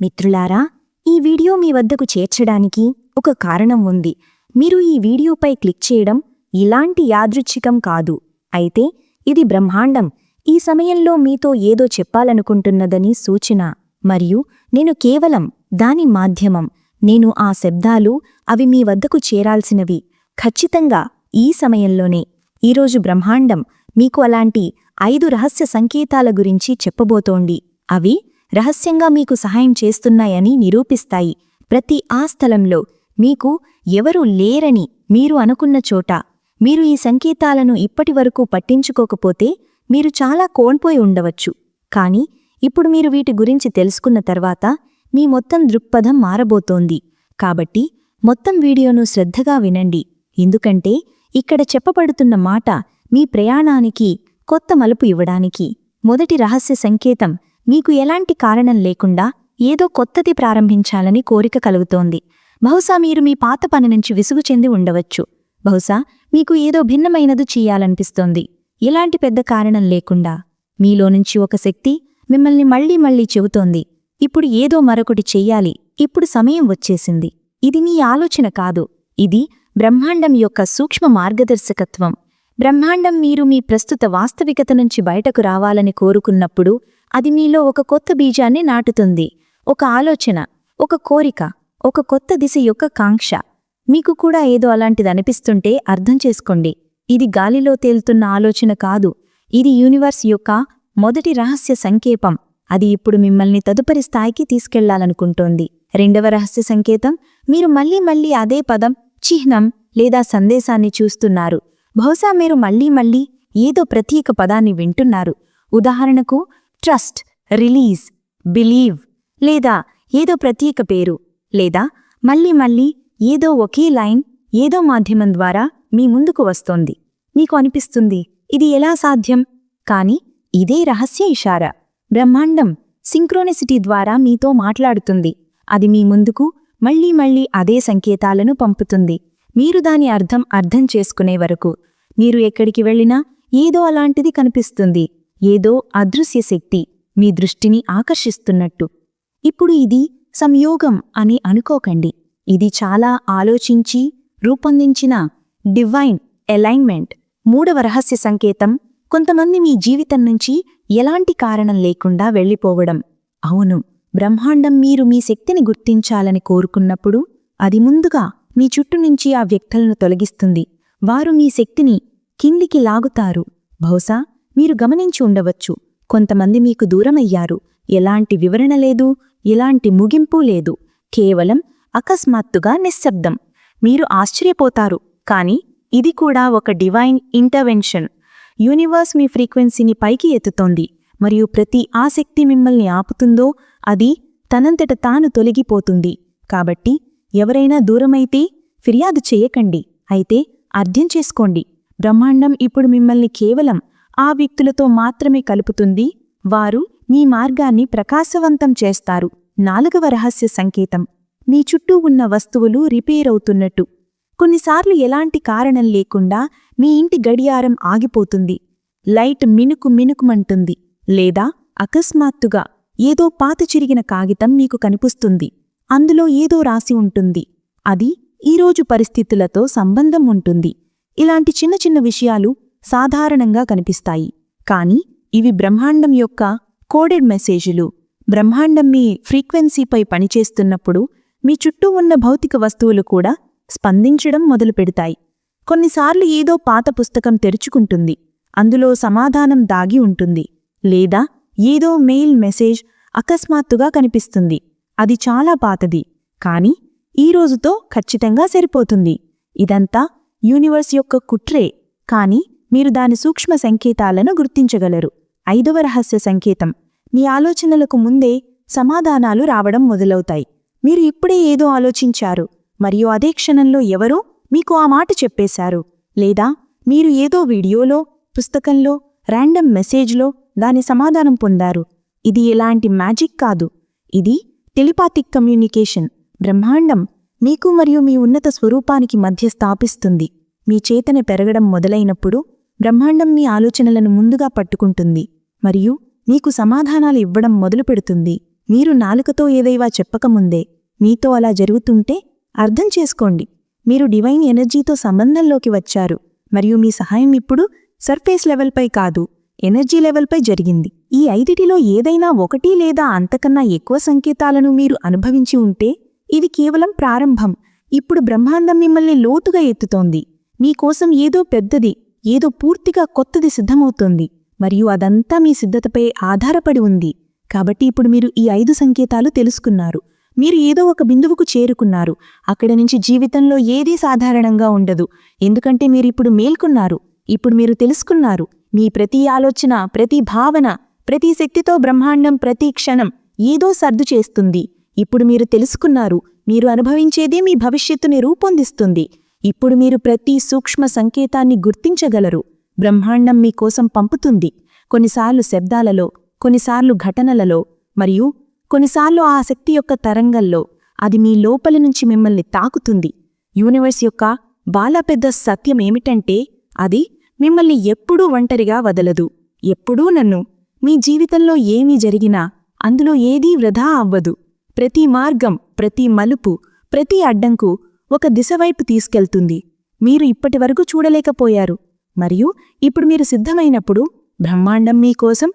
మిత్రులారా ఈ వీడియో మీ వద్దకు చేర్చడానికి ఒక కారణం ఉంది. మీరు ఈ వీడియోపై క్లిక్ చేయడం ఇలాంటి యాదృచ్ఛికం కాదు. అయితే ఇది బ్రహ్మాండం. ఈ సమయంలో మీతో ఏదో చెప్పాలనుకుంటున్నదని సూచన. మరియు నేను కేవలం దాని మాధ్యమం. నేను ఆ శబ్దాలు అవి మీ వద్దకు చేరాల్సినవి. ఖచ్చితంగా ఈ సమయంలోనే. ఈరోజు బ్రహ్మాండం మీకు అలాంటి ఐదు రహస్య సంకేతాల గురించి చెప్పబోతోంది. అవి రహస్యంగా మీకు సహాయం చేస్తున్నాయని నిరూపిస్తాయి. ప్రతి ఆ స్థలంలో మీకు ఎవరూ లేరని మీరు అనుకున్న చోట మీరు ఈ సంకేతాలను ఇప్పటివరకు పట్టించుకోకపోతే మీరు చాలా కోల్పోయి ఉండవచ్చు. కానీ ఇప్పుడు మీరు వీటి గురించి తెలుసుకున్న తర్వాత మీ మొత్తం దృక్పథం మారబోతోంది. కాబట్టి మొత్తం వీడియోను శ్రద్ధగా వినండి. ఎందుకంటే ఇక్కడ చెప్పబడుతున్న మాట మీ ప్రయాణానికి కొత్త మలుపు ఇవ్వడానికి మొదటి రహస్య సంకేతం మీకు ఎలాంటి కారణం లేకుండా ఏదో కొత్తది ప్రారంభించాలని కోరిక కలుగుతోంది. బహుశా మీరు మీ పాత పని నుంచి విసుగు చెంది ఉండవచ్చు. బహుశా మీకు ఏదో భిన్నమైనది చెయ్యాలనిపిస్తోంది ఎలాంటి పెద్ద కారణం లేకుండా మీలో నుంచి ఒక శక్తి మిమ్మల్ని మళ్ళీ మళ్ళీ చెబుతోంది. ఇప్పుడు ఏదో మరొకటి చెయ్యాలి ఇప్పుడు సమయం వచ్చేసింది. ఇది మీ ఆలోచన కాదు. ఇది బ్రహ్మాండం యొక్క సూక్ష్మ మార్గదర్శకత్వం. బ్రహ్మాండం మీరు మీ ప్రస్తుత వాస్తవికత నుంచి బయటకు రావాలని కోరుకున్నప్పుడు అది మీలో ఒక కొత్త బీజాన్ని నాటుతుంది. ఒక ఆలోచన ఒక కోరిక ఒక కొత్త దిశ యొక్క కాంక్ష. మీకు కూడా ఏదో అలాంటిది అనిపిస్తుంటే అర్థం చేసుకోండి. ఇది గాలిలో తేలుతున్న ఆలోచన కాదు. ఇది యూనివర్స్ యొక్క మొదటి రహస్య సంకేపం. అది ఇప్పుడు మిమ్మల్ని తదుపరి స్థాయికి తీసుకెళ్ళాలనుకుంటోంది. రెండవ రహస్య సంకేతం మీరు మళ్ళీ మళ్ళీ అదే పదం చిహ్నం లేదా సందేశాన్ని చూస్తున్నారు. బహుశా మీరు మళ్ళీ మళ్ళీ ఏదో ప్రత్యేక పదాన్ని వింటున్నారు. ఉదాహరణకు ట్రస్ట్ రిలీజ్ బిలీవ్ లేదా ఏదో ప్రత్యేక పేరు లేదా మళ్ళీ మళ్ళీ ఏదో ఒకే లైన్ ఏదో మాధ్యమం ద్వారా మీ ముందుకు వస్తోంది. మీకు అనిపిస్తుంది ఇది ఎలా సాధ్యం? కాని ఇదే రహస్య ఇషారా. బ్రహ్మాండం సింక్రోనిసిటీ ద్వారా మీతో మాట్లాడుతుంది. అది మీ ముందుకు మళ్ళీ మళ్ళీ అదే సంకేతాలను పంపుతుంది. మీరు దాని అర్థం అర్థం చేసుకునే వరకు. మీరు ఎక్కడికి వెళ్ళినా ఏదో అలాంటిది కనిపిస్తుంది. ఏదో అదృశ్య శక్తి మీ దృష్టిని ఆకర్షిస్తున్నట్టు. ఇప్పుడు ఇది సంయోగం అని అనుకోకండి. ఇది చాలా ఆలోచించి రూపొందించిన డివైన్ అలైన్మెంట్ మూడవ రహస్య సంకేతం కొంతమంది మీ జీవితం నుంచి ఎలాంటి కారణం లేకుండా వెళ్ళిపోవడం. అవును బ్రహ్మాండం మీరు మీ శక్తిని గుర్తించాలని కోరుకున్నప్పుడు అది ముందుగా మీ చుట్టూ నుంచి ఆ వ్యక్తులను తొలగిస్తుంది. వారు మీ శక్తిని కిందికి లాగుతారు. బహుశా మీరు గమనించి ఉండవచ్చు. కొంతమంది మీకు దూరమయ్యారు. ఎలాంటి వివరణ లేదు. ఎలాంటి ముగింపు లేదు. కేవలం అకస్మాత్తుగా నిశ్శబ్దం. మీరు ఆశ్చర్యపోతారు. కాని ఇది కూడా ఒక డివైన్ ఇంటర్వెన్షన్ యూనివర్స్ మీ ఫ్రీక్వెన్సీని పైకి ఎత్తుతోంది. మరియు ప్రతి ఆసక్తి మిమ్మల్ని ఆపుతుందో అది తనంతట తాను తొలగిపోతుంది. కాబట్టి ఎవరైనా దూరమైతే ఫిర్యాదు చేయకండి. అయితే అర్థం చేసుకోండి. బ్రహ్మాండం ఇప్పుడు మిమ్మల్ని కేవలం ఆ వ్యక్తులతో మాత్రమే కలుపుతుంది. వారు మీ మార్గాన్ని ప్రకాశవంతం చేస్తారు. నాలుగవ రహస్య సంకేతం. మీ చుట్టూ ఉన్న వస్తువులు రిపేర్ అవుతున్నట్టు. కొన్నిసార్లు ఎలాంటి కారణం లేకుండా మీ ఇంటి గడియారం ఆగిపోతుంది. లైట్ మినుకు మినుకుమంటుంది. లేదా అకస్మాత్తుగా ఏదో పాత చిరిగిన కాగితం మీకు కనిపిస్తుంది. అందులో ఏదో రాసి ఉంటుంది. అది ఈరోజు పరిస్థితులతో సంబంధం ఉంటుంది. ఇలాంటి చిన్న చిన్న విషయాలు సాధారణంగా కనిపిస్తాయి. కాని ఇవి బ్రహ్మాండం యొక్క కోడెడ్ మెసేజులు. బ్రహ్మాండం మీ ఫ్రీక్వెన్సీపై పనిచేస్తున్నప్పుడు మీ చుట్టూ ఉన్న భౌతిక వస్తువులు కూడా స్పందించడం మొదలుపెడతాయి. కొన్నిసార్లు ఏదో పాత పుస్తకం తెరుచుకుంటుంది. అందులో సమాధానం దాగి ఉంటుంది. లేదా ఏదో మెయిల్ మెసేజ్ అకస్మాత్తుగా కనిపిస్తుంది. అది చాలా పాతది. కాని ఈ రోజుతో ఖచ్చితంగా సరిపోతుంది. ఇదంతా యూనివర్స్ యొక్క కుట్రే. కాని మీరు దాని సూక్ష్మ సంకేతాలను గుర్తించగలరు. ఐదవ రహస్య సంకేతం. మీ ఆలోచనలకు ముందే సమాధానాలు రావడం మొదలవుతాయి. మీరు ఇప్పుడే ఏదో ఆలోచించారు. మరియు అదే క్షణంలో ఎవరో మీకు ఆ మాట చెప్పేశారు. లేదా మీరు ఏదో వీడియోలో పుస్తకంలో ర్యాండమ్ మెసేజ్లో దాని సమాధానం పొందారు. ఇది ఎలాంటి మ్యాజిక్ కాదు. ఇది టెలిపాతిక్ కమ్యూనికేషన్. బ్రహ్మాండం మీకు మరియు మీ ఉన్నత స్వరూపానికి మధ్య స్థాపిస్తుంది. మీ చేతన పెరగడం మొదలైనప్పుడు బ్రహ్మాండం మీ ఆలోచనలను ముందుగా పట్టుకుంటుంది మరియు నీకు సమాధానాలు ఇవ్వడం మొదలుపెడుతుంది. మీరు నాలుకతో ఏదైవా చెప్పకముందే మీతో అలా జరుగుతుంటే అర్థం చేసుకోండి. మీరు డివైన్ ఎనర్జీతో సంబంధంలోకి వచ్చారు మరియు మీ సహాయం ఇప్పుడు సర్ఫేస్ లెవెల్పై కాదు ఎనర్జీ లెవెల్పై జరిగింది. ఈ ఐదిటిలో ఏదైనా ఒకటి లేదా అంతకన్నా ఎక్కువ సంకేతాలను మీరు అనుభవించి ఉంటే ఇది కేవలం ప్రారంభం. ఇప్పుడు బ్రహ్మాండం మిమ్మల్ని లోతుగా ఎత్తుతోంది. మీకోసం ఏదో పెద్దది ఏదో పూర్తిగా కొత్తది సిద్ధమవుతోంది మరియు అదంతా మీ సిద్ధతపై ఆధారపడి ఉంది. కాబట్టి ఇప్పుడు మీరు ఈ ఐదు సంకేతాలు తెలుసుకున్నారు. మీరు ఏదో ఒక బిందువుకు చేరుకున్నారు. అక్కడి నుంచి జీవితంలో ఏదీ సాధారణంగా ఉండదు. ఎందుకంటే మీరిప్పుడు మేల్కొన్నారు. ఇప్పుడు మీరు తెలుసుకున్నారు. మీ ప్రతి ఆలోచన ప్రతి భావన ప్రతి శక్తితో బ్రహ్మాండం ప్రతి క్షణం ఏదో సర్దు చేస్తుంది. ఇప్పుడు మీరు తెలుసుకున్నారు. మీరు అనుభవించేదే మీ భవిష్యత్తుని రూపొందిస్తుంది. ఇప్పుడు మీరు ప్రతి సూక్ష్మ సంకేతాన్ని గుర్తించగలరు. బ్రహ్మాండం మీకోసం పంపుతుంది. కొన్నిసార్లు శబ్దాలలో కొన్నిసార్లు ఘటనలలో మరియు కొన్నిసార్లు ఆ శక్తి యొక్క తరంగంలో అది మీ లోపల నుంచి మిమ్మల్ని తాకుతుంది. యూనివర్స్ యొక్క బాలా పెద్ద సత్యం ఏమిటంటే అది మిమ్మల్ని ఎప్పుడూ ఒంటరిగా వదలదు. ఎప్పుడూ నన్ను. మీ జీవితంలో ఏమీ జరిగినా అందులో ఏదీ వృధా అవ్వదు. ప్రతి మార్గం ప్రతి మలుపు ప్రతి అడ్డంకు ఒక దిశవైపు తీసుకెళ్తుంది. మీరు ఇప్పటివరకు చూడలేకపోయారు. మరియు ఇప్పుడు మీరు సిద్ధమైనప్పుడు బ్రహ్మాండం మీకోసం